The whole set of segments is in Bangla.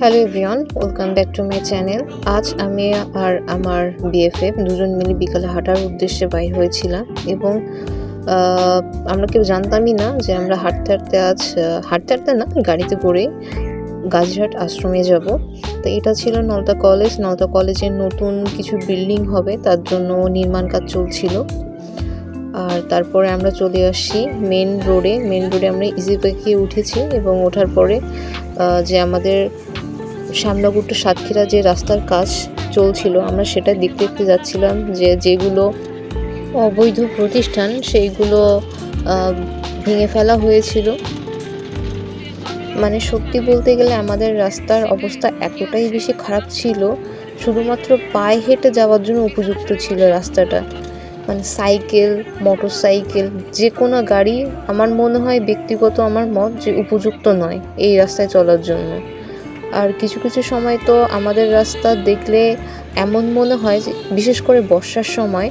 Hello everyone welcome back to my channel আজ আমি আর আমার বিএফএফ দুজন মিলে বিকালে হাঁটার উদ্দেশ্যে বাইর হয়েছিলাম এবং আমরা কেউ জানতামই না যে আমরা হাঁটতে হাঁটতে আজ হাঁটতে হাঁটতে না, গাড়িতে করে গাজীরহাট আশ্রমে যাব। তো এটা ছিল নলতা কলেজ। নলতা কলেজের নতুন কিছু বিল্ডিং হবে, তার জন্য নির্মাণ কাজ চলছিল। আর তারপরে আমরা চলে আসি মেন রোডে মেন রোডে আমরা ইজি বাইকে উঠেছি এবং ওঠার পরে যে আমাদের শ্যামনগর টু সাতক্ষীরা যে রাস্তার কাজ চলছিল, আমরা সেটা দেখতে দেখতে যাচ্ছিলাম যে যেগুলো অবৈধ প্রতিষ্ঠান, সেইগুলো ভেঙে ফেলা হয়েছিল। মানে সত্যি বলতে গেলে আমাদের রাস্তার অবস্থা এতটাই বেশি খারাপ ছিল, শুধুমাত্র পায়ে হেঁটে যাওয়ার জন্য উপযুক্ত ছিল রাস্তাটা। মানে সাইকেল মোটর সাইকেল যে কোনো গাড়ি, আমার মনে হয় ব্যক্তিগত আমার মত যে উপযুক্ত নয় এই রাস্তায় চলার জন্য। আর কিছু কিছু সময় তো আমাদের রাস্তা দেখলে এমন মনে হয় যে, বিশেষ করে বর্ষার সময়,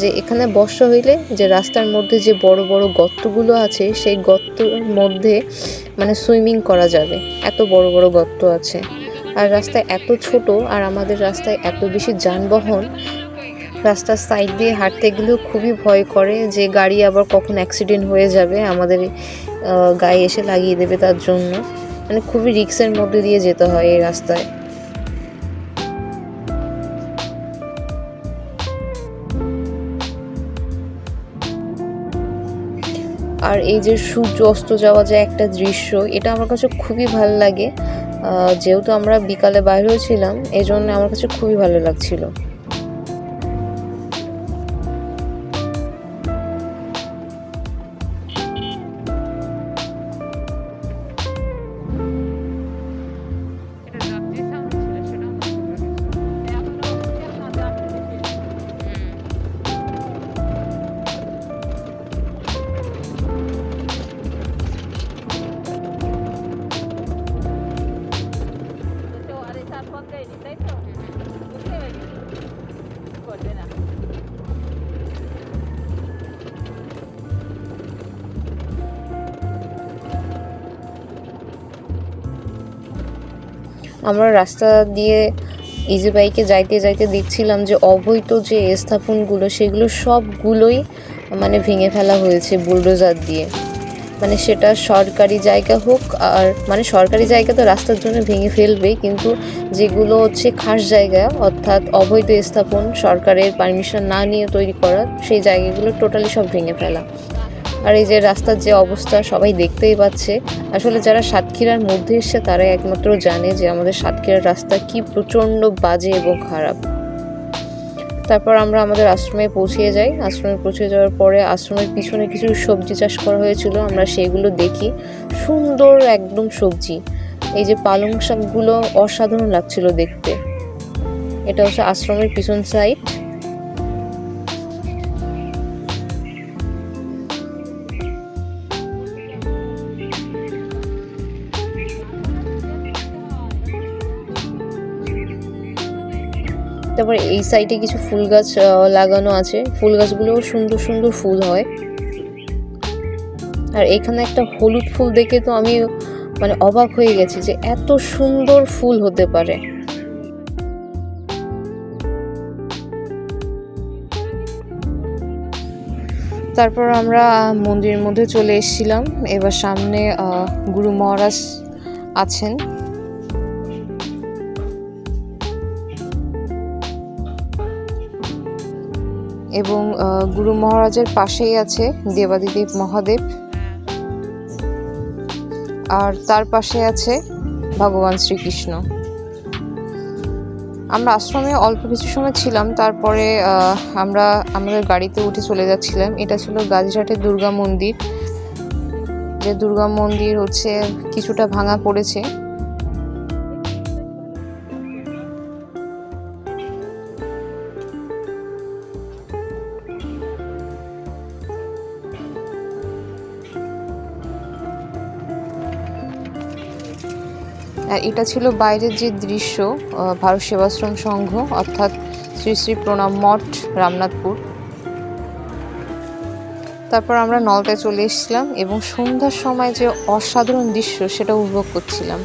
যে এখানে বর্ষা হইলে যে রাস্তার মধ্যে যে বড় বড় গর্তগুলো আছে, সেই গর্তর মধ্যে মানে সুইমিং করা যাবে। এত বড় বড় গর্ত আছে। আর রাস্তা এত ছোট আর আমাদের রাস্তায় এত বেশি যানবাহন, রাস্তার সাইড দিয়ে হাঁটতে গেলেও খুবই ভয় করে যে গাড়ি আবার কখন অ্যাক্সিডেন্ট হয়ে যাবে আমাদের গায়ে এসে লাগিয়ে দেবে তার জন্য। মানে খুবই রিক্সের মধ্যে দিয়ে যেতে হয় এই রাস্তায়। আর এই যে সূর্য অস্ত যাওয়া যে একটা দৃশ্য, এটা আমার কাছে খুবই ভালো লাগে। যেহেতু আমরা বিকালে বাইরে হয়েছিলাম এই জন্য আমার কাছে খুবই ভালো লাগছিল। আমরা রাস্তা দিয়ে ইজি বাইকে যাইতে যাইতে দেখছিলাম যে অবৈধ যে স্থাপনগুলো, সেগুলো সবগুলোই মানে ভেঙে ফেলা হয়েছে বুলডোজার দিয়ে। মানে সেটা সরকারি জায়গা হোক আর মানে সরকারি জায়গা তো রাস্তার জন্য ভেঙে ফেলবে, কিন্তু যেগুলো হচ্ছে খাস জায়গা, অর্থাৎ অবৈধ স্থাপন, সরকারের পারমিশন না নিয়ে তৈরি করা, সেই জায়গাগুলো টোটালি সব ভেঙে ফেলা। আর এই যে রাস্তার যে অবস্থা, সবাই দেখতেই পাচ্ছে। আসলে যারা সাতক্ষীরার মধ্যে এসছে, তারাই একমাত্র জানে যে আমাদের সাতক্ষীরার রাস্তা কি প্রচণ্ড বাজে এবং খারাপ। তারপর আমরা আমাদের আশ্রমে পৌঁছে যাই। আশ্রমে পৌঁছে যাওয়ার পরে আশ্রমের পিছনে কিছু সবজি চাষ করা হয়েছিল। আমরা সেগুলো দেখি। সুন্দর একদম সবজি। এই যে পালং শাকগুলো অসাধারণ লাগছিল দেখতে। এটা হচ্ছে আশ্রমের পিছন সাইড তারপরে এই সাইডে কিছু ফুল গাছ লাগানো আছে। ফুল গাছগুলোও সুন্দর সুন্দর ফুল হয়। আর এখানে একটা হলুদ ফুল দেখে তো আমি মানে অবাক হয়ে গেছি যে এত সুন্দর ফুল হতে পারে। তারপর আমরা মন্দিরের মধ্যে চলে এসেছিলাম। এবার সামনে গুরু মহারাজ আছেন। এবং গুরু মহারাজের পাশেই আছে দেবাদিদেব মহাদেব। আর তার পাশে আছে ভগবান শ্রীকৃষ্ণ। আমরা আশ্রমে অল্প কিছু সময় ছিলাম, তারপরে আমরা আমাদের গাড়িতে উঠে চলে যাচ্ছিলাম। এটা ছিল গাজীরহাটের দুর্গা মন্দির। যে দুর্গা মন্দির হচ্ছে কিছুটা ভাঙা পড়েছে। আর এটা ছিল বাইরের যে দৃশ্য ভারত সেবাশ্রম সংঘ, অর্থাৎ শ্রী শ্রী প্রণাম মঠ, রামনাথপুর। তারপর আমরা নলটায় চলে এসেছিলাম এবং সন্ধ্যার সময় যে অসাধারণ দৃশ্য, সেটা উপভোগ করছিলাম।